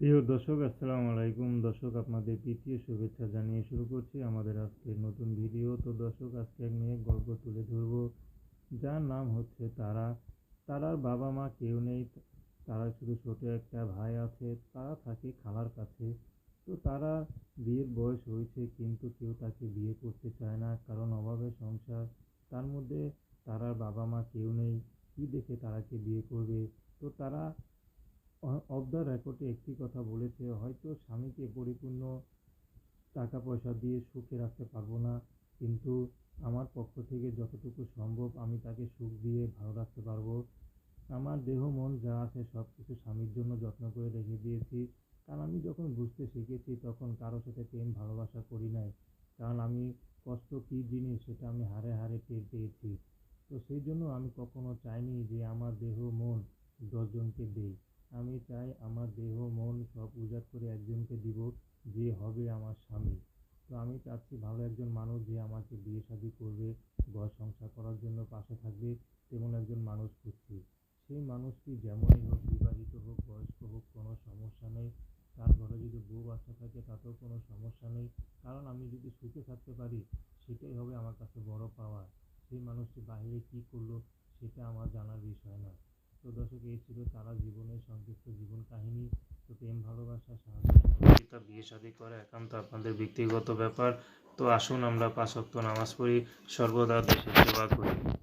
প্রিয় দর্শক, আসসালামু আলাইকুম। দর্শক, আপনাদের তৃতীয় শুভেচ্ছা জানিয়ে শুরু করছি আমাদের আজকের নতুন ভিডিও। তো দর্শক, আজকে এক মেয়ে গল্প তুলে ধরব। যার নাম হচ্ছে তারা। তারার বাবা মা কেউ নেই। তারা শুধু ছোট একটা ভাই আছে। তারা থাকে খালার কাছে। তো তারা বিয়ের বয়স হয়েছে, কিন্তু কেউ তাকে বিয়ে করতে চায় না। কারণ অভাবে সংসার। তার মধ্যে তারার বাবা মা কেউ নেই। কী দেখে তারাকে বিয়ে করবে? তো তারা অফ দ্য রেকর্ডে একটি কথা বলেছে, হয়তো স্বামীকে পরিপূর্ণ টাকা পয়সা দিয়ে সুখে রাখতে পারব না, কিন্তু আমার পক্ষ থেকে যতটুকু সম্ভব আমি তাকে সুখ দিয়ে ভালো রাখতে পারব। আমার দেহ, মন যা আছে সব কিছু স্বামীর জন্য যত্ন করে রেখে দিয়েছি। কারণ আমি যখন বুঝতে শিখেছি, তখন কারোর সাথে প্রেম, ভালোবাসা করি নাই। কারণ আমি কষ্ট কী জিনিস সেটা আমি হারে হারে টের পেয়েছি। তো সেই জন্য আমি কখনো চাইনি যে আমার দেহ, মন দশজনকে দেই। আমি চাই আমার দেহ, মন সব উজাড় করে একজনকে দিব যে হবে আমার স্বামী। তো আমি চাচ্ছি ভালো একজন মানুষ যে আমাকে বিয়ে শাদী করবে, ঘর সংসার করার জন্য পাশে থাকবে, তেমন একজন মানুষ খুঁজছি। সেই মানুষটি যেমনই হোক, বিবাহিত হোক, বয়স্ক হোক, কোনো সমস্যা নেই। তার ঘরে যদি বউ বাচ্চা থাকে, তাতেও কোনো সমস্যা নেই। কারণ আমি যদি সুখে থাকতে পারি, সেটাই হবে আমার কাছে বড় পাওয়া। সেই মানুষটি বাইরে কী করল, সেটা আমার জানার বিষয় না তো দর্শক, এই ছিল তারা জীবনের সংক্ষিপ্ত জীবন কাহিনী। তো প্রেম, ভালোবাসা সহযোগিতা, বিয়ে শাদী করা একান্ত আপনাদের ব্যক্তিগত ব্যাপার। তো আসুন আমরা পাঁচ নামাজ পড়ি। সর্বদা দেশের সেবা করি।